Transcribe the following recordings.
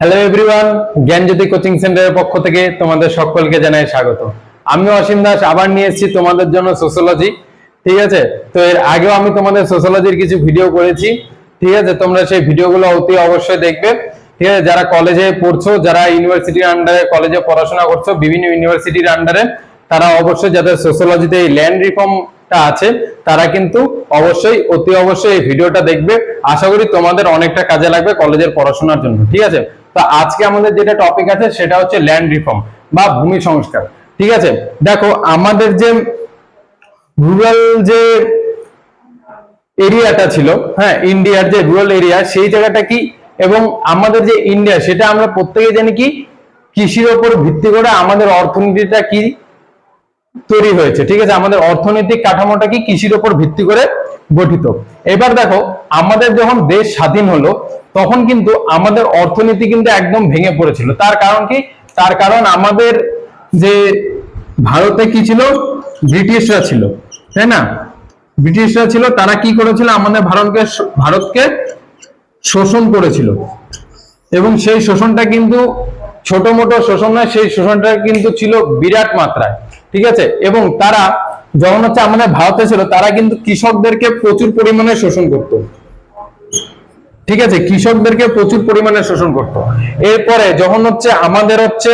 Hello everyone জ্ঞানজ্যোতি coaching সেন্টারের পক্ষ থেকে তোমাদের সকলকে জানাই স্বাগত। আমি অসীম দাস, আবার নিয়ে এসেছি তোমাদের জন্য সোশ্যোলজি ঠিক আছে? তো এর আগেও আমি তোমাদের সোশ্যোলজির কিছু ভিডিও করেছি, ঠিক আছে? তোমরা সেই ভিডিওগুলো অতি অবশ্যই দেখবে, ঠিক আছে? যারা কলেজে পড়ছো, যারা ইউনিভার্সিটির আন্ডারে কলেজে পড়াশোনা করছ, বিভিন্ন ইউনিভার্সিটির আন্ডারে তারা অবশ্যই যাদের সোশ্যোলজিতে এই ল্যান্ড রিফর্মটা আছে, তারা কিন্তু অবশ্যই, অতি অবশ্যই এই ভিডিওটা দেখবে। আশা করি তোমাদের অনেকটা কাজে লাগবে কলেজের পড়াশোনার জন্য, ঠিক আছে? তো আজকে আমাদের যেটা টপিক আছে সেটা হচ্ছে ল্যান্ড রিফর্ম বা ভূমি সংস্কার। ঠিক আছে? দেখো, আমাদের যে রুরাল যে এরিয়াটা ছিল হ্যাঁ ইন্ডিয়ার যে রুরাল এরিয়া সেই জায়গাটা কি? এবং আমাদের যে ইন্ডিয়া সেটা আমরা প্রত্যেকে জানি কি? কৃষির ওপর ভিত্তি করে আমাদের অর্থনীতিটা কি তৈরি হয়েছে। ঠিক আছে? আমাদের অর্থনৈতিক কাঠামোটা কি? কৃষির ওপর ভিত্তি করে গঠিত। এবার দেখো আমাদের যখন দেশ স্বাধীন হলো, তখন কিন্তু আমাদের অর্থনীতি কিন্তু একদম ভেঙে পড়েছিল। তার কারণ কি? তার কারণ আমাদের যে ভারতে কি ছিল? ব্রিটিশরা ছিল। তাই না? ব্রিটিশরা ছিল, তারা কি করেছিল? আমাদের ভারতকে ভারতকে শোষণ করেছিল। এবং সেই শোষণটা কিন্তু ছোট মোটো শোষণ নয়, সেই শোষণটা কিন্তু ছিল বিরাট মাত্রায়। ঠিক আছে? এবং তারা যখন হচ্ছে আমাদের ভারতে ছিল, তারা কিন্তু কৃষকদেরকে প্রচুর পরিমাণে শোষণ করত। ঠিক আছে, কৃষকদেরকে প্রচুর পরিমাণে শোষণ করত। এরপরে যখন হচ্ছে আমাদের হচ্ছে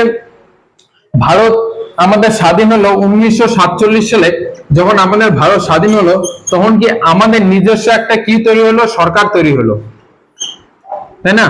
ভারত আমাদের স্বাধীন হলো উনিশশো সাতচল্লিশ সালে, যখন আমাদের ভারত স্বাধীন হলো, তখন কি আমাদের নিজস্ব একটা কি তৈরি হলো? সরকার তৈরি হলো। তাই না?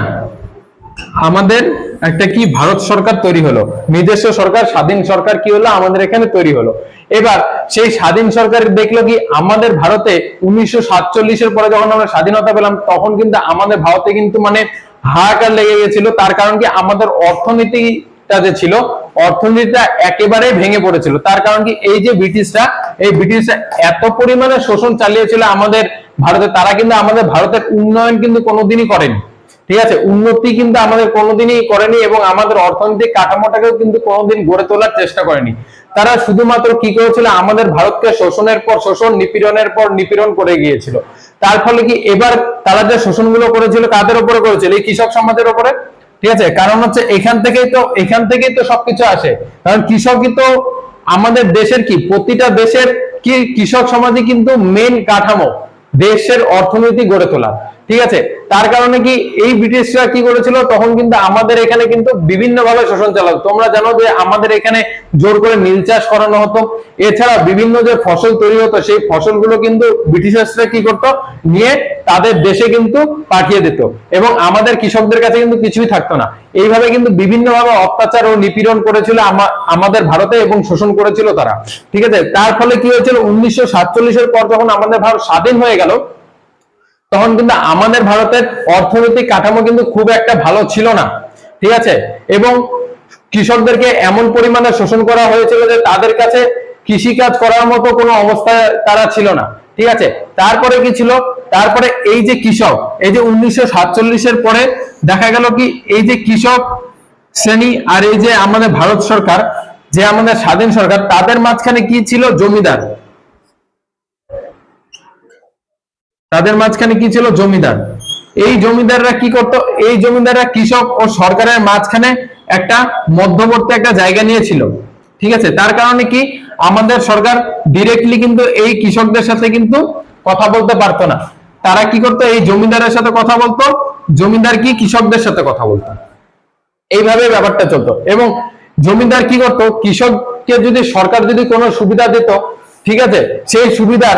আমাদের একটা কি? ভারত সরকার তৈরি হলো। নিজস্ব সরকার, স্বাধীন সরকার কি হলো? আমাদের এখানে তৈরি হলো। এবার সেই স্বাধীন সরকার দেখল কি? আমাদের ভারতে উনিশশো সাতচল্লিশের পরে যখন আমরা স্বাধীনতা পেলাম, তখন কিন্তু আমাদের ভারতে কিন্তু মানে হাহাকার লেগে গেছিল। তার কারণ কি? আমাদের অর্থনীতিটা যে ছিল, অর্থনীতিটা একেবারে ভেঙে পড়েছিল। তার কারণ কি? এই যে ব্রিটিশরা, এই ব্রিটিশরা এত পরিমাণে শোষণ চালিয়েছিল আমাদের ভারতে, তারা কিন্তু আমাদের ভারতের উন্নয়ন কিন্তু কোনোদিনই করেনি। ঠিক আছে? উন্নতি কিন্তু আমাদের কোনোদিনই করেনি এবং আমাদের অর্থনৈতিক কাঠামোটাকেও কিন্তু কোনোদিন গড়ে তোলার চেষ্টা করেনি। তারা শুধুমাত্র কি করেছিল? আমাদের ভারতকে শোষণের পর শোষণ, নিপীড়নের পর নিপীড়ন করে গিয়েছিল। তার ফলে কি এবার তারা যে শোষণগুলো করেছিল, কাদের উপরে করেছিল? এই কৃষক সমাজের উপরে? ঠিক আছে? কারণ হচ্ছে এখান থেকেই তো, এখান থেকেই তো সবকিছু আসে। কারণ কৃষকই তো আমাদের দেশের কি? প্রতিটা দেশের কি কৃষক সমাজই কিন্তু মেন কাঠামো, দেশের অর্থনীতি গড়ে তোলা। ঠিক আছে? তার কারণে কি এই ব্রিটিশরা কি করেছিল? তখন কিন্তু আমাদের এখানে কিন্তু বিভিন্ন ভাবে শোষণ চালাতো। তোমরা জানো যে আমাদের এখানে জোর করে নীল চাষ করানো হতো। এছাড়া বিভিন্ন যে ফসল তৈরি হতো, সেই ফসলগুলো কিন্তু ব্রিটিশার্সরা কি করতো? নিয়ে তাদের দেশে কিন্তু পাঠিয়ে দিত। এবং আমাদের কৃষকদের কাছে কিন্তু কিছুই থাকতো না। এইভাবে কিন্তু বিভিন্ন ভাবে অত্যাচার ও নিপীড়ন করেছিল আমাদের ভারতে এবং শোষণ করেছিল তারা। ঠিক আছে? তার ফলে কি হয়েছিল? উনিশশো সাতচল্লিশের পর যখন আমাদের ভারত স্বাধীন হয়ে গেল তখন কিন্তু আমাদের ভারতের অর্থনৈতিক কাঠামো কিন্তু খুব একটা ভালো ছিল না। ঠিক আছে? এবং কৃষকদেরকে এমন পরিমাণে শোষণ করা হয়েছিল যে তাদের কাছে কৃষিকাজ করার মতো কোনো অবস্থায় তারা ছিল না। ঠিক আছে? তারপরে কি ছিল? তারপরে এই যে কৃষক, এই যে উনিশশো সাতচল্লিশের পরে দেখা গেল কি, এই যে কৃষক শ্রেণি আর এই যে আমাদের ভারত সরকার, যে আমাদের স্বাধীন সরকার, তাদের মাঝখানে কি ছিল? জমিদার। তাদের মাঝখানে কি ছিল? জমিদার। এই জমিদাররা কি করত? এই জমিদাররা কৃষক ও সরকারের মাঝখানে একটা মধ্যবর্তী একটা জায়গা নিয়েছিল। ঠিক আছে? তার কারণে কি? আমাদের সরকার ডিরেক্টলি কিন্তু এই কৃষকদের সাথে কিন্তু কথা বলতে পারতো না। তারা কি করতো? এই জমিদারের সাথে কথা বলতো। জমিদার কি? কৃষকদের সাথে কথা বলতো। এইভাবে ব্যাপারটা চলতো। এবং জমিদার কি করতো? কৃষককে যদি সরকার যদি কোনো সুবিধা দিত ঠিক আছে? সেই সুবিধার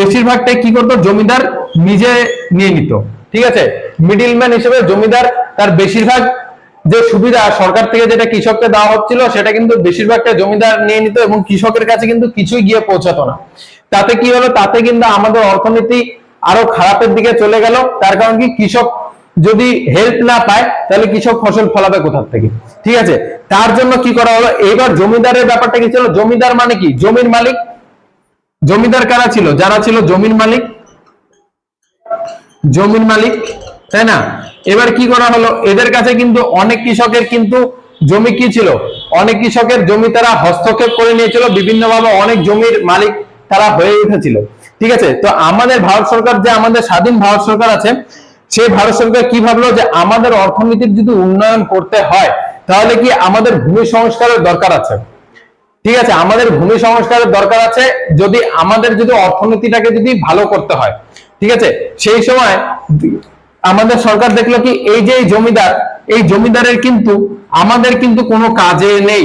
বেশিরভাগটাই কি করতো? জমিদার নিজে নিয়ে নিত। ঠিক আছে? মিডিলম্যান হিসেবে জমিদার তার বেশিরভাগ যে সুবিধা সরকার থেকে যেটা কৃষককে দেওয়া হচ্ছিল, সেটা কিন্তু বেশিরভাগটা জমিদার নিয়ে নিত এবং কৃষকের কাছে কিন্তু কিছুই গিয়ে পৌঁছাতো না। তাতে কি হলো? তাতে কিন্তু আমাদের অর্থনীতি আরও খারাপের দিকে চলে গেল। তার কারণ কি? কৃষক যদি হেল্প না পায়, তাহলে কৃষক ফসল ফলাবে কোথার থেকে? ঠিক আছে? তার জন্য কি করা হলো? এবার জমিদারের ব্যাপারটা কি ছিল? জমিদার মানে কি? জমির মালিক জমিদার কারা ছিল? যারা ছিল জমির মালিক? জমির মালিক, তাই না? এবার কি করা হলো? এদের কাছে কিন্তু অনেক কৃষকের কিন্তু জমি কি ছিল? অনেক কৃষকের জমি তারা হস্তক্ষেপ করে নিয়েছিল। বিভিন্নভাবে অনেক জমির মালিক তারা হয়ে উঠেছিল। ঠিক আছে? তো আমাদের ভারত সরকার যে আমাদের স্বাধীন ভারত সরকার আছে সেই ভারত সরকার কি ভাবলো যে আমাদের অর্থনীতির যদি উন্নয়ন করতে হয়, তাহলে কি আমাদের ভূমি সংস্কারের দরকার আছে? ঠিক আছে, আমাদের ভূমি সংস্কারের দরকার আছে, যদি আমাদের যদি অর্থনীতিটাকে যদি ভালো করতে হয়, ঠিক আছে? সেই সময় আমাদের সরকার দেখল কি, এই যে জমিদার, এই জমিদারের কিন্তু, আমাদের কিন্তু কোনো কাজে নেই।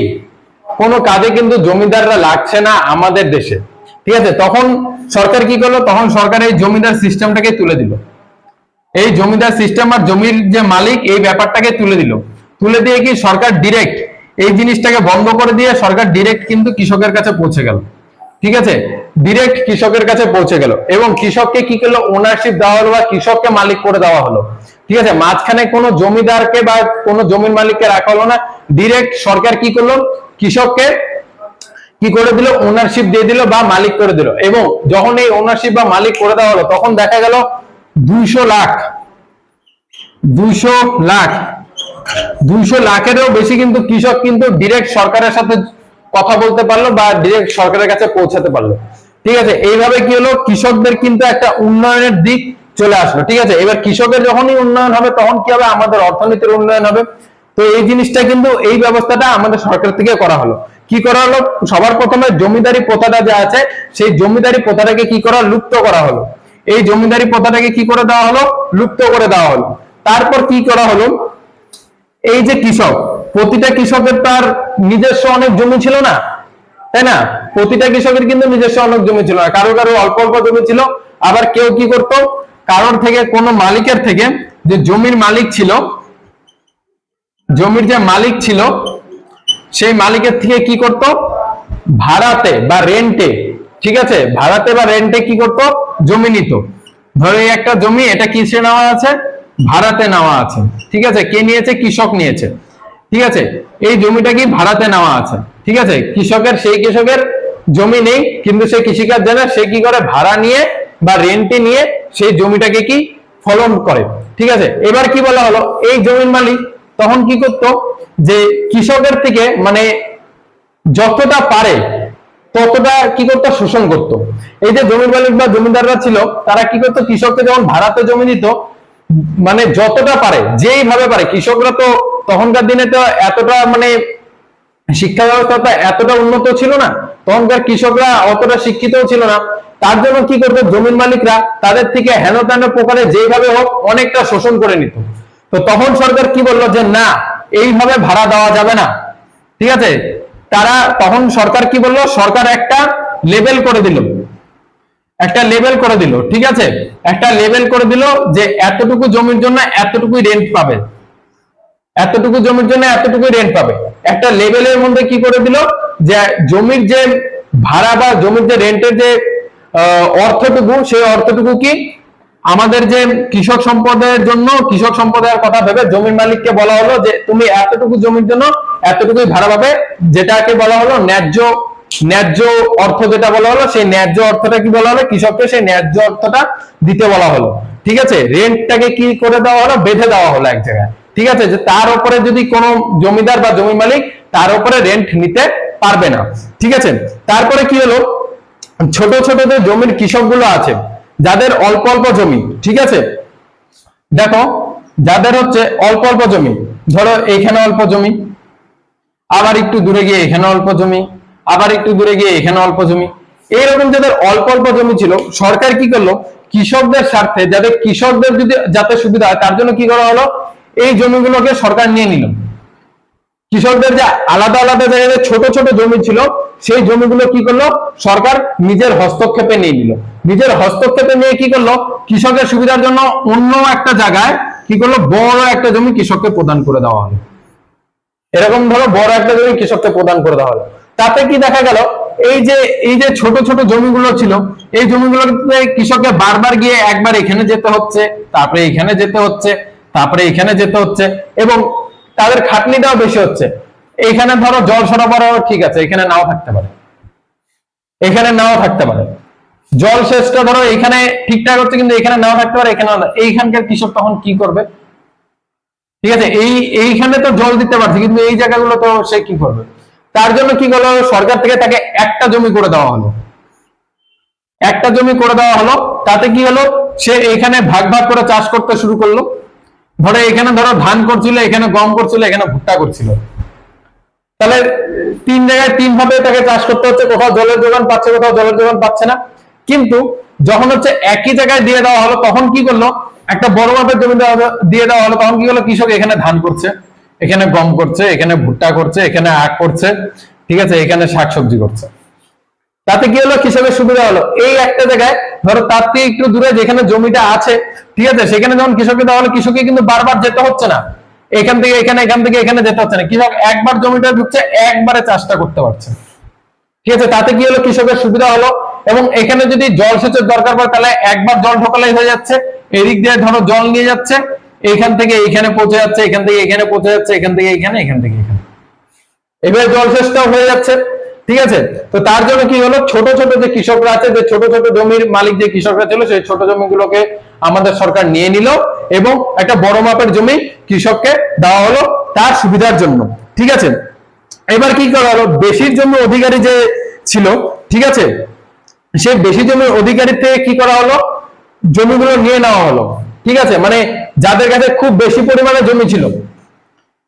কোনো কাজে কিন্তু জমিদাররা লাগছে না আমাদের দেশে। ঠিক আছে, তখন সরকার কি করল? তখন সরকার এই জমিদার সিস্টেমটাকে তুলে দিল। এই জমিদার সিস্টেম আর জমির যে মালিক, এই ব্যাপারটাকে তুলে দিল। তুলে দিয়ে কি সরকার ডিরেক্ট এই জিনিসটাকে বন্ধ করে দিয়ে সরকার ডিরেক্ট কিন্তু কৃষকের কাছে পৌঁছে গেল। ঠিক আছে? ডিরেক্ট কৃষকের কাছে পৌঁছে গেল এবং কৃষককে কি করল? ওনারশিপ দেওয়া হলো বা কৃষককে মালিক করে দেওয়া হলো। ঠিক আছে? মাঝখানে কোনো জমিদারকে বা কোনো জমির মালিককে রাখা হলো না। ডিরেক্ট সরকার কি করল? কৃষককে কি করে দিল? ওনারশিপ দিয়ে দিল বা মালিক করে দিল। এবং যখন এই ওনারশিপ বা মালিক করে দেওয়া হলো, তখন দেখা গেল দুইশো লাখ দুইশো লাখ দুইশো লাখেরও বেশি কিন্তু কৃষক কিন্তু ডিরেক্ট সরকারের সাথে কথা বলতে পারল বা ডিরেক্ট সরকারের কাছে পৌঁছাতে পারল। ঠিক আছে, এইভাবে কি হলো? কৃষকদের কিন্তু একটা উন্নয়নের দিক চলে আসলো। ঠিক আছে, এবার কৃষকের যখনই উন্নয়ন হবে, তখন কি হবে? আমাদের অর্থনীতির উন্নয়ন হবে। তো এই জিনিসটা কিন্তু এই ব্যবস্থাটা আমাদের সরকার থেকে করা হলো। কি করা হলো? সবার প্রথমে জমিদারি প্রথাটা যে আছে, সেই জমিদারি প্রথাটাকে কি করা? লুপ্ত করা হলো। এই জমিদারি প্রথাটাকে কি করে দেওয়া হলো? লুপ্ত করে দেওয়া হলো। তারপর কি করা হলো? এই যে কৃষক, প্রতিটা কৃষকের তার নিজস্ব অনেক জমি ছিল না, তাই না? প্রতিটা কৃষকের কিন্তু নিজস্ব অনেক জমি ছিল না। কারও কারও অল্প অল্প জমি ছিল, আবার কেউ কি করত? কারোর থেকে, কোন মালিকের থেকে যে জমির মালিক ছিল, জমির যে মালিক ছিল, সেই মালিকের থেকে কি করত? ভাড়াতে বা রেন্টে ঠিক আছে? ভাড়াতে বা রেন্টে কি করত? জমি নিত। ধরো একটা জমি, এটা কিসে নেওয়া আছে? ভাড়াতে নেওয়া আছে। ঠিক আছে? কে নিয়েছে? কৃষক নিয়েছে। ঠিক আছে? এই জমিটা কি ভাড়াতে নেওয়া আছে? ঠিক আছে? কৃষকের, সেই কৃষকের জমি নেই, কিন্তু সে কৃষিকাজ জানে, সে কি করে ভাড়া নিয়ে বা রেন্টে নিয়ে সেই জমিটাকে কি ফলন করে? ঠিক আছে? এবার কি বলা হলো? এই জমির মালিক তখন কি করতো? যে কৃষকের থেকে মানে যতটা পারে ততটা কি করতো? শোষণ করতো। এই যে জমির মালিক বা জমিদাররা ছিল, তারা কি করতো? কৃষককে যখন ভাড়াতে জমি দিত মানে যতটা পারে, যেইভাবে পারে, কৃষকরা তো তখনকার দিনে তো এতটা মানে শিক্ষা ব্যবস্থাটা এতটা উন্নত ছিল না, তখনকার কৃষকরা অতটা শিক্ষিতও ছিল না। তার জন্য কি করতো, জমির মালিকরা তাদের থেকে হেন তেন প্রকারে যেভাবে হোক অনেকটা শোষণ করে নিত। তো তখন সরকার কি বলল যে, না, এইভাবে ভাড়া দেওয়া যাবে না। ঠিক আছে? তারা, তখন সরকার কি বলল, সরকার একটা লেবেল করে দিল। একটা লেবেল করে দিল, ঠিক আছে? একটা লেবেল করে দিল যে এতটুকু জমির জন্য এতটুকুই রেন্ট পাবে। এতটুকু জমির জন্য এতটুকু রেন্ট পাবে। একটা লেভেলের মধ্যে কি করে দিল? যে জমির যে ভাড়া বা জমির যে রেন্টের যে অর্থটুকু, সেই অর্থটুকু কি আমাদের যে কৃষক সম্পদের জন্য, কৃষক সম্পদের কথা ভেবে জমির মালিককে বলা হলো যে তুমি এতটুকু জমির জন্য এতটুকুই ভাড়া পাবে, যেটাকে বলা হলো ন্যায্য ন্যায্য অর্থ যেটা বলা হলো, সেই ন্যায্য অর্থটা কি বলা হলো? কৃষককে সেই ন্যায্য অর্থটা দিতে বলা হলো। ঠিক আছে? রেন্টটাকে কি করে দেওয়া হলো? বেঁধে দেওয়া হলো এক জায়গায়। ঠিক আছে? যে তার উপরে যদি কোনো জমিদার বা জমি মালিক তার উপরে রেন্ট নিতে পারবে না। ঠিক আছে? তারপরে কি হলো? ছোট ছোট যে জমির কৃষকগুলো আছে, যাদের অল্প অল্প জমি, ঠিক আছে? দেখো, যাদের হচ্ছে অল্প অল্প জমি, ধরো এইখানে অল্প জমি, আবার একটু দূরে গিয়ে এখানে অল্প জমি আবার একটু দূরে গিয়ে এখানে অল্প জমি। এইরকম যাদের অল্প অল্প জমি ছিল, সরকার কি করল? কৃষকদের স্বার্থে যাদের কৃষকদের যদি যাতে সুবিধা হয়, তার জন্য কি করা হলো? এই জমিগুলোকে সরকার নিয়ে নিল। কৃষকদের যে আলাদা আলাদা জায়গায় ছোট ছোট জমি ছিল, সেই জমিগুলো কি করল? সরকার নিজের হস্তক্ষেপে নিয়ে নিল। নিজের হস্তক্ষেপে নিয়ে কি করল? কৃষকের সুবিধার জন্য অন্য একটা জায়গায় কি করল? বড় একটা জমি কৃষককে প্রদান করে দেওয়া হলো। এরকম ধরো বড় একটা জমি কৃষককে প্রদান করে দেওয়া হলো। তাতে কি দেখা গেল? এই যে এই যে ছোট ছোট জমিগুলো ছিল, এই জমিগুলোতে কৃষককে বারবার গিয়ে একবার এখানে যেতে হচ্ছে, তারপরে এখানে যেতে হচ্ছে, তারপরে এখানে যেতে হচ্ছে এবং তাদের খাটনিটাও বেশি হচ্ছে। এখানে ধরো জল সরবরাহ ঠিক আছে, এখানে নাও থাকতে পারে। এখানে নাও থাকতে পারে। জল সেচটা ধরো এখানে ঠিকঠাক হচ্ছে কিন্তু এখানে নাও থাকতে পারে, এখানে এইখানকার কৃষক তখন কি করবে? ঠিক আছে, এই, এইখানে তো জল দিতে পারছে, কিন্তু এই জায়গাগুলো তো সে কি করবে? তার জন্য কি করল? সরকার থেকে তাকে একটা জমি করে দেওয়া হলো। একটা জমি করে দেওয়া হলো, তাতে কি হলো? সে এখানে ভাগ ভাগ করে চাষ করতে শুরু করল। ধরো এখানে ধরো ধান করছিল, এখানে গম করছিল, এখানে ভুট্টা করছিল। তাহলে তিন জায়গায় তিন ভাবে তাকে চাষ করতে হচ্ছে, কোথাও জলের যোগান পাচ্ছে, কোথাও জলের যোগান পাচ্ছে না। কিন্তু যখন হচ্ছে একই জায়গায় দিয়ে দেওয়া হলো, তখন কি করল? একটা বড় মাপের জমি দিয়ে দেওয়া হলো, তখন কি হলো? কৃষক এখানে ধান করছে। এখানে গম করছে, এখানে ভুট্টা করছে, এখানে আখ করছে, ঠিক আছে? এখানে শাকসবজি করছে। তাতে কি হলো? কৃষকের সুবিধা হলো। এই একটা জায়গায় ধরো তার থেকে একটু দূরে যেখানে জমিটা আছে, ঠিক আছে? সেখানে যখন কৃষককে দেওয়া হলো, কৃষককে কিন্তু বারবার যেতে হচ্ছে না। এখান থেকে, এখানে, এখান থেকে, এখানে যেতে হচ্ছে না। কৃষক একবার জমিটা ঢুকছে, একবারে চাষটা করতে পারছে ঠিক আছে? তাতে কি হলো? কৃষকের সুবিধা হলো। এবং এখানে যদি জলসেচের দরকার পড়ে, তাহলে একবার জল ঢোকালেই হয়ে যাচ্ছে। এদিক দিয়ে ধরো জল নিয়ে যাচ্ছে। এখান থেকে এখানে পৌঁছে যাচ্ছে, এখান থেকে এখানে পৌঁছে যাচ্ছে, এখান থেকে এখানে, এখান থেকে এখানে। এবার জলসেচটাও হয়ে যাচ্ছে, ঠিক আছে? তো তার জন্য কি হলো? ছোট ছোট যে কৃষকরা আছে, যে ছোট ছোট জমির মালিক যে কৃষকরা ছিল, সেই ছোট জমিগুলোকে আমাদের সরকার নিয়ে নিল এবং একটা বড় মাপের জমি কৃষককে দেওয়া হলো তার সুবিধার জন্য, ঠিক আছে? এবার কি করা হলো? বেশির জমি অধিকারী যে ছিল, ঠিক আছে? সে বেশি জমির অধিকারী থেকে কি করা হলো? জমিগুলো নিয়ে নেওয়া হলো। ঠিক আছে? মানে যাদের কাছে খুব বেশি পরিমাণে জমি ছিল,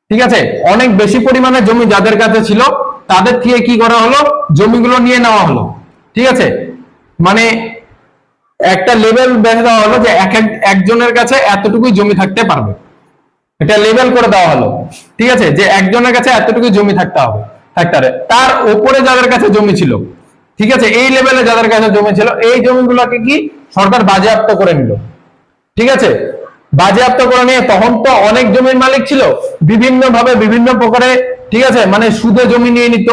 ঠিক আছে? অনেক বেশি পরিমাণে জমি যাদের কাছে ছিল, তাদের থেকে কি করা হলো? জমিগুলো নিয়ে নেওয়া হলো, ঠিক আছে? মানে একটা লেভেল বেঁধে দেওয়া হলো যে এক এক- একজনের কাছে এতটুকুই জমি থাকতে পারবে। এটা লেভেল করে দেওয়া হলো, ঠিক আছে? যে একজনের কাছে এতটুকু জমি থাকতে হবে, থাকতে তার উপরে যাদের কাছে জমি ছিল, ঠিক আছে? এই লেভেলে যাদের কাছে জমি ছিল, এই জমিগুলোকে কি সরকার বাজেয়াপ্ত করে নিল। ঠিক আছে? বাজেয়াপ্ত করে নিয়ে তখন তো অনেক জমির মালিক ছিল। বিভিন্ন ভাবে বিভিন্ন প্রকারে, ঠিক আছে? মানে সুদে জমি নিয়ে নিত।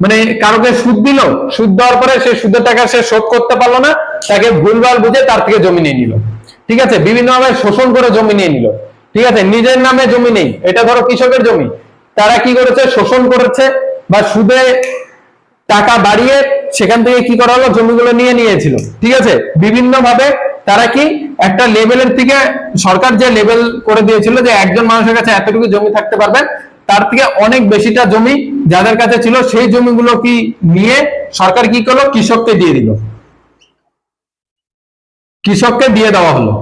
মানে কারোকে সুদ দিল, সুদ দেওয়ার পরে সে সুদের টাকা সে শোধ করতে পারল না, তাকে ভুলভাল বুঝে তার থেকে জমি নিয়ে নিল। ঠিক আছে? বিভিন্ন ভাবে শোষণ করে জমি নিয়ে নিল। ঠিক আছে? নিজের নামে জমি নেই। এটা ধরো কৃষকের জমি। তারা কি করেছে? শোষণ করেছে বা সুদে টাকা বাড়িয়ে সেখান থেকে কি করা হলো? জমিগুলো নিয়ে নিয়েছিল। ঠিক আছে? বিভিন্ন ভাবে তারা কি একটা লেভেলের থেকে সরকার যে লেভেল করে দিয়েছিল যে একজন মানুষের কাছে এতটুকু জমি থাকতে পারবেন তার থেকে অনেক বেশিটা জমি যাদের কাছে ছিল সেই জমিগুলো কি নিয়ে সরকার কি করল? কৃষককে দিয়ে দিল। কৃষককে দিয়ে দেওয়া হলো।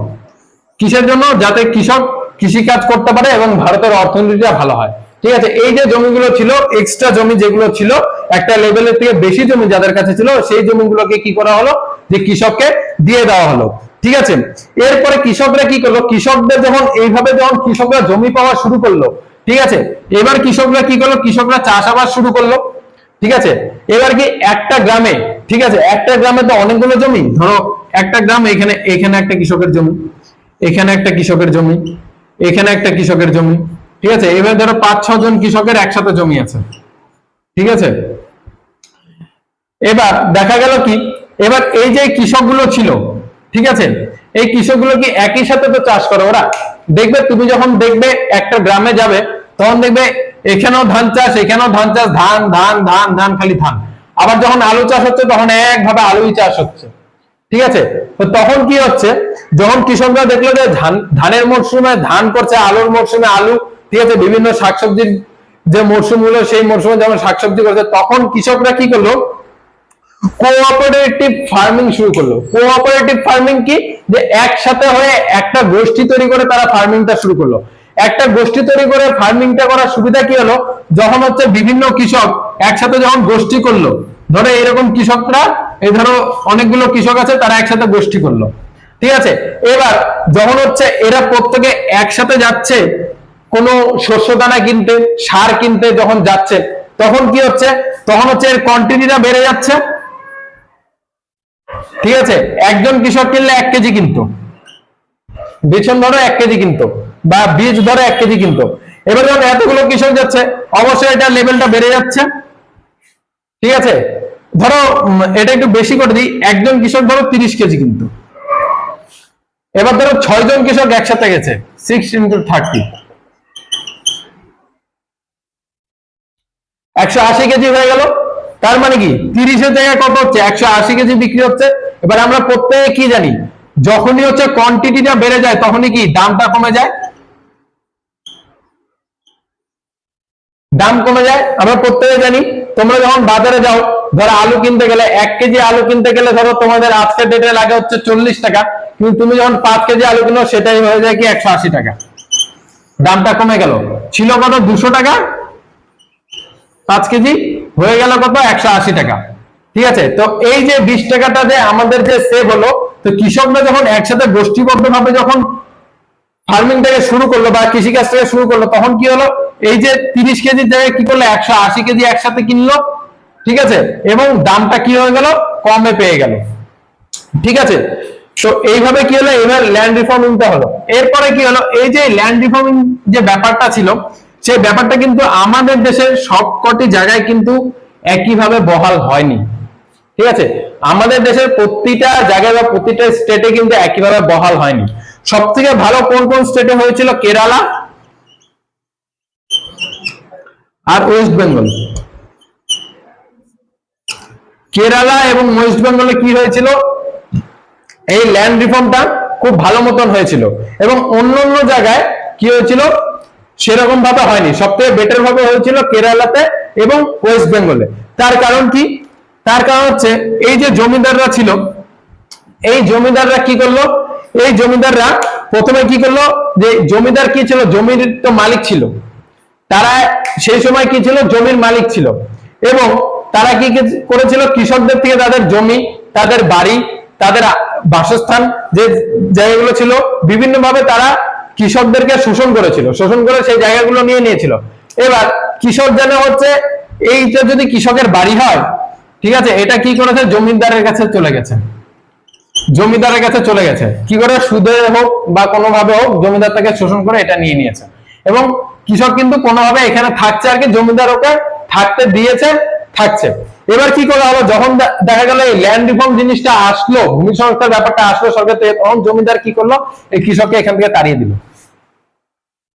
কিসের জন্য? যাতে কৃষক কৃষি কাজ করতে পারে এবং ভারতের অর্থনীতিটা ভালো হয়। ঠিক আছে? এই যে জমিগুলো ছিল এক্সট্রা জমি যেগুলো ছিল, একটা লেভেলের থেকে বেশি জমি যাদের কাছে ছিল, সেই জমিগুলোকে কি করা হলো? যে কৃষককে দিয়ে দেওয়া হলো। ঠিক আছে? এরপরে কৃষকরা কি করল? কৃষকদের যখন এইভাবে যখন কৃষকরা জমি পাওয়া শুরু করল, ঠিক আছে? এবার কৃষকরা কি করল? কৃষকরা চাষাবাদ শুরু করল, ঠিক আছে? এবার কি একটা গ্রামে, ঠিক আছে? একটা গ্রামে তো অনেকগুলো জমি, ধরো একটা গ্রাম এখানে এখানে একটা কৃষকের জমি, এখানে একটা কৃষকের জমি, এখানে একটা কৃষকের জমি, ঠিক আছে? এবার ধরো পাঁচ ছ জন কৃষকের একসাথে জমি আছে, ঠিক আছে? এবার দেখা গেল কি? এবার এই যে কৃষকগুলো ছিল ঠিক আছে? এই কৃষকগুলো কি একই সাথে তো চাষ করে ওরা? দেখবে তুমি যখন দেখবে একটা গ্রামে যাবে, তখন দেখবে এখানেও ধান চাষ, এখানেও ধান চাষ, ধান ধান ধান ধান, খালি ধান। আবার যখন আলু চাষ হচ্ছে, তখন একভাবে আলুই চাষ হচ্ছে। ঠিক আছে? তো তখন কি হচ্ছে? যখন কৃষকরা দেখল যে ধান, ধানের মরশুমে ধান করছে, আলুর মরশুমে আলু, ঠিক আছে, বিভিন্ন শাকসবজির যে মরশুমগুলো সেই মরশুমে যেমন শাকসবজি করছে, তখন কৃষকরা কি করল? কোঅপারেটিভ ফার্মিং শুরু করল। কোঅপারেটিভ ফার্মিং কি? যে একসাথে হয়ে একটা গোষ্ঠী তৈরি করে তারা ফার্মিংটা শুরু করল। একটা গোষ্ঠী তৈরি করে ফার্মিংটা করার সুবিধা কি হলো? যখন হচ্ছে বিভিন্ন কৃষক একসাথে যখন গোষ্ঠী করল, ধরো এরকম কৃষকরা, এই ধরো অনেকগুলো কৃষক আছে, তারা একসাথে গোষ্ঠী করল। ঠিক আছে? এবার যখন হচ্ছে এরা প্রত্যেকে একসাথে যাচ্ছে, কোনো শস্য দানা কিনতে, সার কিনতে যখন যাচ্ছে, তখন কি হচ্ছে? তখন হচ্ছে এর কোয়ান্টিটিটা বেড়ে যাচ্ছে। ঠিক আছে? একজন কৃষক কিনলে এক কেজি কিনতো। বিছন ধরো এক কেজি কিনতো বা বীজ ধরো এক কেজি কিনতো। এবার যখন এতগুলো কৃষক যাচ্ছে, অবশ্যই এটা লেভেলটা বেড়ে যাচ্ছে। ঠিক আছে? ধরো এটা একটু বেশি করে দিই, একজন কৃষক ধরো তিরিশ কেজি কিন্তু। এবার ধরো ছয় জন কৃষক একসাথে গেছে সিক্স ইন্টু থার্টি একশো আশি কেজি হয়ে গেল। তার মানে কি? তিরিশের জায়গায় কত হচ্ছে? একশো আশি কেজি বিক্রি হচ্ছে। এবার আমরা প্রত্যেকে কি জানি, যখনই হচ্ছে কোয়ান্টিটিটা বেড়ে যায়, তখনই কি দামটা কমে যায়? দাম কমে যায়, আমরা প্রত্যেকে জানি। তোমরা যখন বাজারে যাও, ধরো আলু কিনতে গেলে, এক কেজি আলু কিনতে গেলে ধরো তোমাদের আজকের ডেটে লাগে হচ্ছে চল্লিশ টাকা, কিন্তু তুমি যখন পাঁচ কেজি আলু কিনো, সেটাই হয়ে যায় কি একশো আশি টাকা। দামটা কমে গেল। ছিল কত? দুশো টাকা? পাঁচ কেজি? হয়ে গেল কত? একশো আশি টাকা। ঠিক আছে? তো এই যে বিশ টাকাটা যে আমাদের যে সেভ হলো, তো কৃষকরা যখন একসাথে গোষ্ঠীবদ্ধ ভাবে যখন ফার্মিং থেকে শুরু করল বা কৃষিকাজ থেকে শুরু করল, তখন কি হলো? এই যে তিরিশ কেজির জায়গায় কি করল? একশো আশি কেজি একসাথে কিনলো, ঠিক আছে? এবং দামটা কি হয়ে গেল? কমে পেয়ে গেল। ঠিক আছে? তো এইভাবে কি হলো? এবার ল্যান্ড রিফর্মিংটা হলো। এরপরে কি হলো? এই যে ল্যান্ড রিফর্মিং যে ব্যাপারটা ছিল সেই ব্যাপারটা কিন্তু আমাদের দেশের সবকটি জায়গায় কিন্তু একইভাবে বহাল হয়নি। ঠিক আছে? আমাদের দেশের প্রতিটা জায়গায় বা প্রতিটা স্টেটে কিন্তু একইভাবে বহাল হয়নি। সব থেকে ভালো কোন কোন স্টেটে হয়েছিল? কেরালা আর ওয়েস্ট বেঙ্গল কেরালা এবং ওয়েস্ট বেঙ্গলে কি হয়েছিল? এই ল্যান্ড রিফর্মটা খুব ভালো মতন হয়েছিল। এবং অন্য অন্য জায়গায় কি হয়েছিল? সেরকম ভাবে হয়নি। সব থেকে বেটার ভাবে হয়েছিল কেরালাতে এবং ওয়েস্ট বেঙ্গলে তার কারণ কি? তার কারণ হচ্ছে, এই যে জমিদাররা ছিল, এই জমিদাররা কি করল? এই জমিদাররা প্রথমে কি করল? যে জমিদার কি ছিল? জমির তো মালিক ছিল। তারা সেই সময় কি ছিল? জমির মালিক ছিল। এবং তারা কি করেছিল? কৃষকদের থেকে তাদের জমি, তাদের বাড়ি, তাদের বাসস্থান, যে জায়গাগুলো ছিল বিভিন্ন ভাবে তারা কৃষকদেরকে শোষণ করেছিল। শোষণ করে সেই জায়গাগুলো নিয়ে নিয়েছিল। এবার কৃষক যেন হচ্ছে, এইটা যদি কৃষকের বাড়ি হয় ঠিক আছে, এটা কি করেছে? জমিদারের কাছে চলে গেছে। জমিদারের কাছে চলে গেছে। কি করে? সুদে হোক বা কোনোভাবে হোক, জমিদার তাকে শোষণ করে এটা নিয়ে নিয়েছে। এবং কৃষক কিন্তু কোনোভাবে এখানে থাকছে আর কি, জমিদার ওকে থাকতে দিয়েছে, থাকছে। এবার কি করা হলো? যখন দেখা গেল এই ল্যান্ড রিফর্ম জিনিসটা আসলো, ভূমি সংস্কার ব্যাপারটা আসলো সরকার তখন জমিদার কি করল? এই কৃষককে এখান থেকে তাড়িয়ে দিল।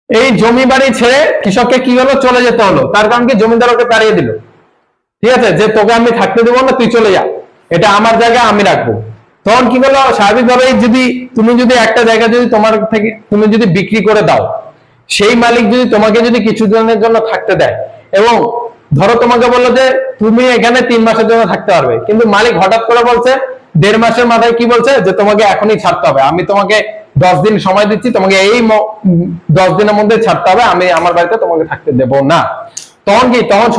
এই জমি বাড়ি ছেড়ে কৃষককে কি হলো? চলে যেতে হলো। তার কারণ কি? জমিদার ওকে তাড়িয়ে দিল। ঠিক আছে? যে তোকে আমি থাকতে দেবো না, তুই চলে যা। এটা আমার জায়গা, আমি রাখব। তখন কি করল? স্বাভাবিকভাবে যদি তুমি যদি একটা জায়গা যদি তোমার থেকে তুমি যদি বিক্রি করে দাও, সেই মালিক যদি তোমাকে যদি কিছু দিনের জন্য থাকতে দেয়, এবং ধরো তোমাকে বলল যে তুমি এখানে তিন মাসের জন্য থাকতে পারবে, কিন্তু মালিক হঠাৎ করে বলছে, দেড় মাসের মাথায় কি বলছে? যে তোমাকে এখনই ছাড়তে হবে। আমি তোমাকে দশ দিন সময় দিচ্ছি, তোমাকে এই দশ দিনের মধ্যে ছাড়তে হবে, আমি আমার বাড়িতে তোমাকে থাকতে দেবো না। তখন কি? তখন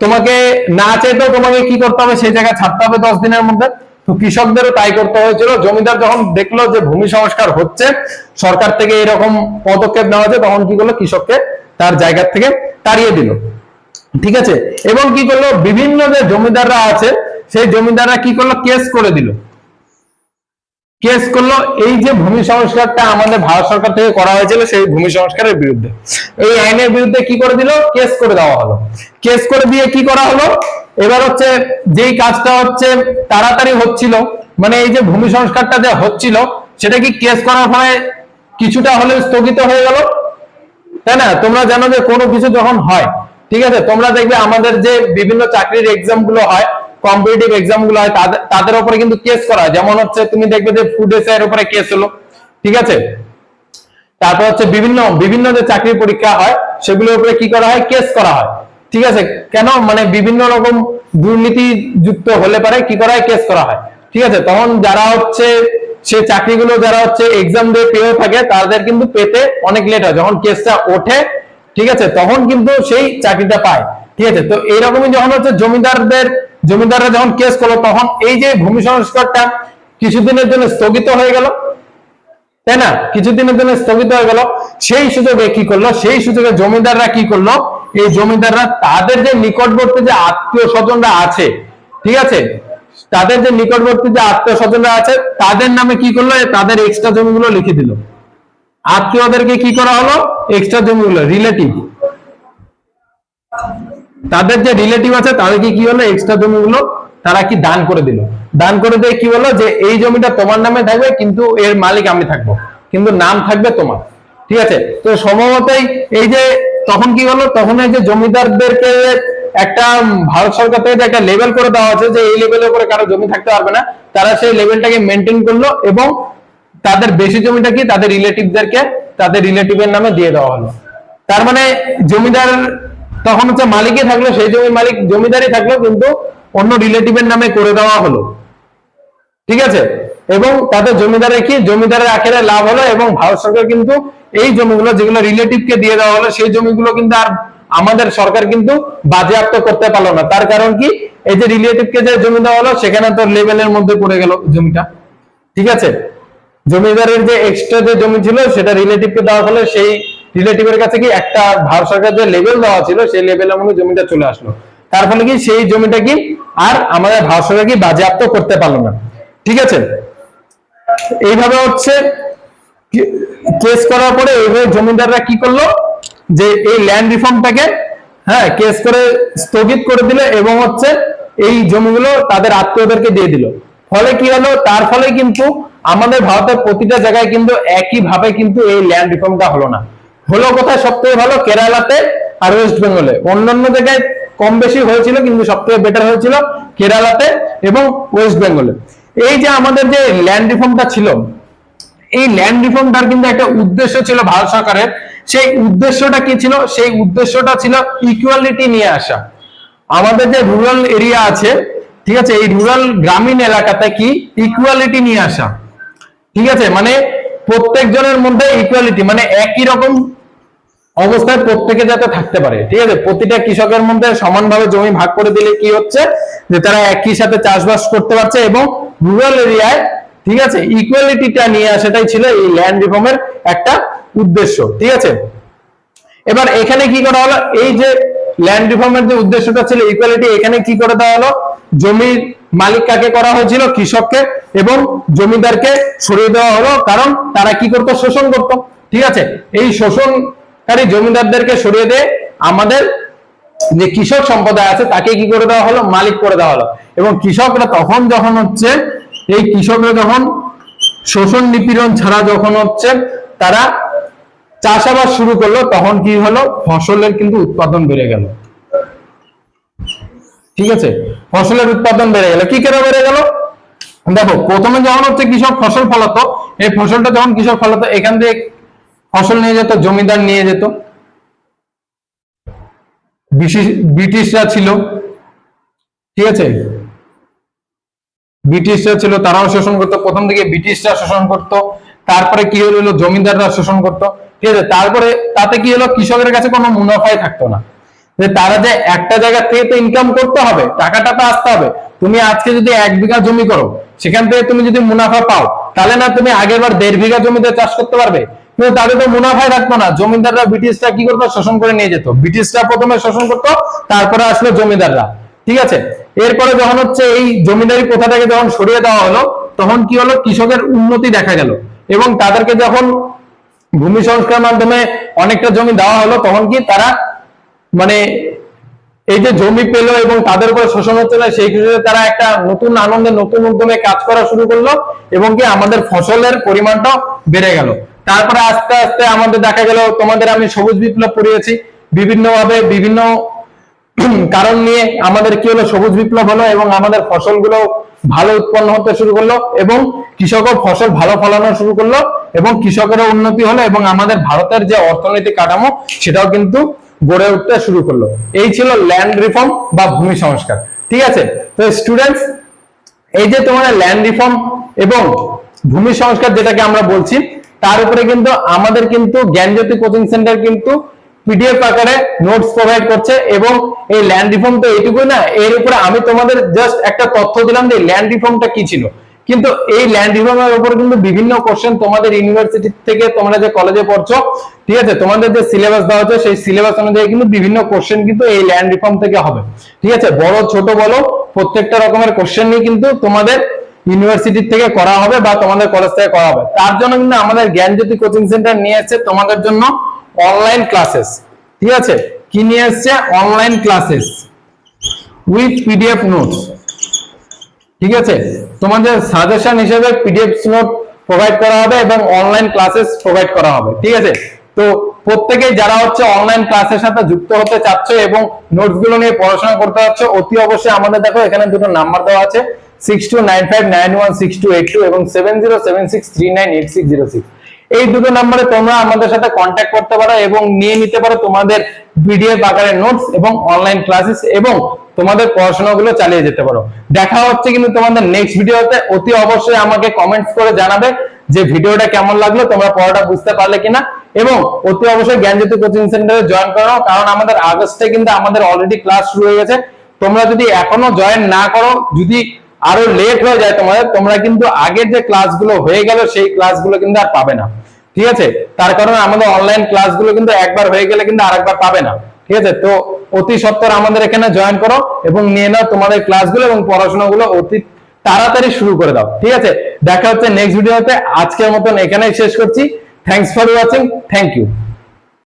তোমাকে না চাইতেও তোমাকে কি করতে হবে? সেই জায়গায় ছাড়তে হবে দশ দিনের মধ্যে। তো কৃষকদেরও তাই করতে হয়েছিল। জমিদার যখন দেখল যে ভূমি সংস্কার হচ্ছে, সরকার থেকে এরকম পদক্ষেপ নেওয়া হয়েছে, তখন কি করল? কৃষককে তার জায়গা থেকে তাড়িয়ে দিল। ঠিক আছে? এবং কি করল? বিভিন্ন যে জমিদাররা আছে, সেই জমিদাররা কি করল? কেস করে দিল। কেস করল, এই যে ভূমি সংস্কারটা আমাদের ভারত সরকার থেকে করা হয়েছিল সেই ভূমি সংস্কারের বিরুদ্ধে। এই আইনের বিরুদ্ধে কি করে দিল? কেস করে দেওয়া হলো। কেস করে দিয়ে কি করা হলো? এবার হচ্ছে যেই কাজটা হচ্ছে তাড়াতাড়ি হচ্ছিল মানে এই যে ভূমি সংস্কারটা যে হচ্ছিল, সেটা কি কেস করার ফলে কিছুটা হলেও স্থগিত হয়ে গেল? তাই না? তোমরা জানো যে কোনো কিছু যখন হয়, ঠিক আছে? তোমরা দেখবে আমাদের যে বিভিন্ন চাকরির এক্সামগুলো হয় কম্পিটিটিভ এক্সামগুলো হয়, তাদের উপরে কিন্তু কেস করা যেমন হচ্ছে, তুমি দেখবে যে ফুড এর উপরে কেস হলো। ঠিক আছে? তারপর হচ্ছে বিভিন্ন বিভিন্ন যে চাকরি পরীক্ষা হয়, সেগুলোর উপরে কি করা হয়? কেস করা হয়। ঠিক আছে? কেন? মানে বিভিন্ন রকম দুর্নীতি যুক্ত হলে পারে কি করা হয়? কেস করা হয়। ঠিক আছে? তখন যারা হচ্ছে সেই চাকরিগুলো যারা হচ্ছে এক্সাম দিয়ে পেয়েও থাকে, তাদের কিন্তু পেতে অনেক লেট হয়। যখন কেসটা ওঠে, ঠিক আছে? তখন কিন্তু সেই চাকরিটা পায়। ঠিক আছে? তো এইরকমই যখন হচ্ছে জমিদারদের জমিদাররা যখন কেস করল, তখন এই যে ভূমি সংস্কারটা কিছুদিনের জন্য স্থগিত হয়ে গেল। তাই না? কিছুদিনের জন্য স্থগিত হয়ে গেল। সেই সুযোগে কি করল? সেই সুযোগে জমিদাররা কি করল? এই জমিদাররা তাদের যে নিকটবর্তী যে আত্মীয় স্বজনরা আছে, ঠিক আছে? তাদের যে নিকটবর্তী যে আত্মীয় স্বজনরা আছে, তাদের নামে কি করল? তাদের এক্সট্রা জমিগুলো লিখে দিল। আত্মীয়দেরকে কি করা হলো? এক্সট্রা জমিগুলো রিলেটিভ তাদের যে রিলেটিভ আছে, তাদেরকে কি হলো? এক্সট্রা জমিগুলো তারা কি দান করে দিল? দান করে দিয়ে কি হলো? যে এই জমিটা তোমার নামে থাকবে, কিন্তু এর মালিক আমি থাকব। কিন্তু নাম থাকবে তোমার। ঠিক আছে? তো সম্ভবতই এই যে তখন কি হলো? তখন এই যে জমিদারদেরকে একটা ভারত সরকার থেকে একটা লেভেল করে দেওয়া আছে যে এই লেভেলের উপরে কারও জমি থাকতে পারবে না, তারা সেই লেভেলটাকে মেনটেন করল এবং তাদের বেশি জমিটা কি? তাদের রিলেটিভদেরকে তাদের রিলেটিভের নামে দিয়ে দেওয়া হলো। তার মানে জমিদার তখন হচ্ছে মালিকই থাকল, সেই জমির মালিক জমিদারই থাকল, কিন্তু অন্য রিলেটিভের নামে করে দেওয়া হলো। ঠিক আছে? এবং তাতে জমিদারের কি? জমিদারের আখেরে লাভ হলো এবং ভারত সরকার কিন্তু এই জমিগুলো যেগুলো রিলেটিভকে দিয়ে দেওয়া হলো, সেই জমিগুলো কিন্তু আর আমাদের সরকার কিন্তু বাজেয়াপ্ত করতে পারল না। তার কারণ কি? এই যে রিলেটিভকে যে জমি দেওয়া হলো, সেখানে তো লেভেলের মধ্যে পড়ে গেল জমিটা। ঠিক আছে? জমিদারের যে এক্সট্রা যে জমি ছিল, সেটা রিলেটিভকে দেওয়া হলে, সেই রিলেটিভের কাছে কি একটা ভারত সরকার যে লেভেল দেওয়া ছিল, সেই লেভেলের মধ্যে জমিটা চলে আসলো। তার ফলে কি সেই জমিটা কি আর আমাদের ভারত সরকার কি বাজেয়াপ্ত করতে পারল না। ঠিক আছে? এইভাবে হচ্ছে কেস করার পরে এইভাবে জমিদাররা কি করল? যে এই ল্যান্ড রিফর্মটাকে হ্যাঁ কেস করে স্থগিত করে দিল এবং হচ্ছে এই জমিগুলো তাদের আত্মীয়দেরকে দিয়ে দিল। ফলে কি হলো? তার ফলে কিন্তু আমাদের ভারতের প্রতিটা জায়গায় কিন্তু একই ভাবে কিন্তু এই ল্যান্ড রিফর্মটা হলো না। হলো কোথায় সব থেকে ভালো? কেরালাতে আর ওয়েস্ট বেঙ্গলে। অন্যান্য জায়গায় কম বেশি হয়েছিল, কিন্তু সব থেকে বেটার হয়েছিল কেরালাতে এবং ওয়েস্ট বেঙ্গলে। এই যে আমাদের যে ল্যান্ড রিফর্মটা ছিল, এই ল্যান্ড রিফর্মটার কিন্তু একটা উদ্দেশ্য ছিল ভারত সরকারের। সেই উদ্দেশ্যটা কি ছিল? সেই উদ্দেশ্যটা ছিল ইকুয়ালিটি নিয়ে আসা। আমাদের যে রুরাল এরিয়া আছে, ঠিক আছে, এই রুরাল গ্রামীণ এলাকাতে কি? ইকুয়ালিটি নিয়ে আসা। ঠিক আছে মানে প্রত্যেকজনের মধ্যে ইকুয়ালিটি মানে একই রকম অবস্থায় প্রত্যেকে যাতে থাকতে পারে, ঠিক আছে? প্রতিটা কৃষকের মধ্যে সমানভাবে জমি ভাগ করে দিলে কি হচ্ছে? যে তারা একই সাথে চাষবাস করতে পারছে এবং রুরাল এরিয়ায় ঠিক আছে? ইকুয়ালিটিটা নিয়ে আসাটাই ছিল এই ল্যান্ড রিফর্মের একটা উদ্দেশ্য, ঠিক আছে? এবার এখানে কি করা হলো? এই যে ল্যান্ড রিফর্মের যে উদ্দেশ্যটা ছিল ইকুয়ালিটি এখানে কি করে দেওয়া হলো? জমির মালিক কাকে করা হয়েছিল? কৃষককে এবং জমিদারকে সরিয়ে দেওয়া হলো। কারণ তারা কি করতো? শোষণ করত, ঠিক আছে? এই শোষণকারী জমিদারদেরকে সরিয়ে দিয়ে আমাদের যে কৃষক সম্প্রদায় আছে, তাকে কি করে দেওয়া হলো? মালিক করে দেওয়া হলো। এবং কৃষকরা তখন যখন হচ্ছে, এই কৃষকরা যখন শোষণ নিপীড়ন ছাড়া যখন হচ্ছে, তারা চাষাবাদ শুরু করল, তখন কি হলো? ফসলের কিন্তু উৎপাদন বেড়ে গেল। ঠিক আছে? ফসলের উৎপাদন বেড়ে গেল। কি কেন বেড়ে গেল? দেখো, প্রথমে যখন হচ্ছে কৃষক ফসল ফলাতো, এই ফসলটা যখন কৃষক ফলাতো, এখান থেকে ফসল নিয়ে যেত, জমিদার নিয়ে যেত। ব্রিটিশরা ছিল, ঠিক আছে? ব্রিটিশরা ছিল, তারাও শোষণ করতো। প্রথম থেকে ব্রিটিশরা শোষণ করতো, তারপরে কি হলো জমিদাররা শোষণ করতো। ঠিক আছে? তারপরে তাতে কি হলো, কৃষকের কাছে কোনো মুনাফাই থাকতো না। যে তারা যে একটা জায়গা থেকে তো ইনকাম করতে হবে, টাকাটা তো আসতে হবে। তুমি আজকে যদি এক বিঘা জমি করো, সেখান থেকে তুমি যদি মুনাফা পাও, তাহলে না তুমি আগের বার দেড় বিঘা জমিতে চাষ করতে পারবে? কিন্তু তাদের তো মুনাফাই রাখতো না। জমিদাররা ব্রিটিশরা কি করতো? শোষণ করে নিয়ে যেত। ব্রিটিশরা প্রথমে শোষণ করতো, তারপরে আসলো জমিদাররা। ঠিক আছে? এরপরে যখন হচ্ছে এই জমিদারি প্রথাটাকে যখন সরিয়ে দেওয়া হলো, তখন কি হলো? কৃষকের উন্নতি দেখা গেল। এবং তাদেরকে যখন ভূমি সংস্কার মাধ্যমে অনেকটা জমি দেওয়া হলো, তখন কি তারা মানে এই যে জমি পেল এবং তাদের উপরে শোষণ হচ্ছে না সেই ক্ষেত্রে তারা একটা নতুন আনন্দে, নতুন উদ্যমে কাজ করা শুরু করল এবং কি আমাদের ফসলের পরিমাণটাও বেড়ে গেল। তারপরে আস্তে আস্তে আমাদের দেখা গেল, তোমাদের আমি সবুজ বিপ্লব পড়িয়েছি। বিভিন্ন ভাবে বিভিন্ন কারণ নিয়ে আমাদের কি হলো, সবুজ বিপ্লব হলো এবং আমাদের ফসলগুলো ভালো উৎপন্ন হতে শুরু করল এবং কৃষকও ফসল ভালো ফলানো শুরু করল এবং কৃষকেরও উন্নতি হলো এবং আমাদের ভারতের যে অর্থনৈতিক কাঠামো সেটাও কিন্তু গড়ে উঠতে শুরু করল। এই ছিল ল্যান্ড রিফর্ম বা ভূমি সংস্কার। ঠিক আছে? তো স্টুডেন্টস এই যে তোমার ল্যান্ড রিফর্ম এবং ভূমি সংস্কার যেটাকে আমরা বলছি তার উপরে কিন্তু আমাদের কিন্তু জ্ঞানজ্যোতি কোচিং সেন্টার কিন্তু পিডিএফ আকারে নোটস প্রোভাইড করছে এবং এই ল্যান্ড রিফর্ম তো এইটুকুই না, এর উপরে আমি তোমাদের জাস্ট একটা তথ্য দিলাম যে ল্যান্ড রিফর্মটা কি ছিল। কিন্তু এই ল্যান্ড রিফর্মের উপর কিন্তু বিভিন্ন কোশ্চেন তোমাদের ইউনিভার্সিটি থেকে তোমরা যে কলেজে পড়ছো, ঠিক আছে? তোমাদের যে সিলেবাস দেওয়া হচ্ছে, সেই সিলেবাস অনুযায়ী কিন্তু বিভিন্ন কোশ্চেন কিন্তু এই ল্যান্ড রিফর্ম থেকে হবে। ঠিক আছে? বড়, ছোট বলো, প্রত্যেকটা রকমের কোশ্চেন নিয়ে কিন্তু তোমাদের ইউনিভার্সিটি থেকে করা হবে বা তোমাদের কলেজ থেকে করা হবে। তার জন্য কিন্তু আমাদের জ্ঞানজ্যোতি কোচিং সেন্টার নিয়ে এসেছে তোমাদের জন্য অনলাইন ক্লাসেস ঠিক আছে? কি নিয়ে এসছে? Online classes with PDF notes ঠিক আছে? তোমাদের সাজেশন হিসেবে পিডিএফ নোট প্রোভাইড করা হবে এবং অনলাইন ক্লাসেস প্রোভাইড করা হবে। ঠিক আছে? তো প্রত্যেকেই যারা হচ্ছে অনলাইন ক্লাসের সাথে যুক্ত হতে চাচ্ছ এবং নোটসগুলো নিয়ে পড়াশোনা করতে চাচ্ছ, অতি অবশ্যই আমাদের দেখো এখানে দুটো নাম্বার দেওয়া আছে। Six two nine five nine one six eight two এবং seven zero seven six three nine eight six zero এই দুটো নম্বরে তোমরা আমাদের সাথে কন্ট্যাক্ট করতে পারো এবং নিয়ে নিতে পারো তোমাদের পিডিএফ আকারে নোটস এবং অনলাইন ক্লাসেস এবং তোমাদের পড়াশোনাগুলো চালিয়ে যেতে পারো। দেখা হচ্ছে কিন্তু তোমাদের নেক্সট ভিডিওতে অতি অবশ্যই আমাকে কমেন্টস করে জানাবে যে ভিডিওটা কেমন লাগল, তোমরা পড়াটা বুঝতে পারলে কিনা। এবং অতি অবশ্যই জ্ঞানজ্যোতি কোচিং সেন্টারে জয়েন করো কারণ আমাদের আগস্টে কিন্তু আমাদের অলরেডি ক্লাস শুরু হয়ে গেছে। তোমরা যদি এখনও জয়েন না করো, যদি আরও লেট হয়ে যায় তোমাদের, তোমরা কিন্তু আগের যে ক্লাসগুলো হয়ে গেল, সেই ক্লাসগুলো কিন্তু আর পাবে না। ঠিক আছে? তার কারণে আমাদের অনলাইন ক্লাসগুলো কিন্তু একবার হয়ে গেলে কিন্তু আরেকবার পাবে না। ঠিক আছে? তো অতি সত্তর আমাদের এখানে জয়েন করো এবং নিয়ে নাও তোমাদের ক্লাসগুলো এবং পড়াশোনাগুলো অতি তাড়াতাড়ি শুরু করে দাও। ঠিক আছে? দেখা হচ্ছে নেক্সট ভিডিওতে আজকের মতন এখানেই শেষ করছি। Thanks for watching thank you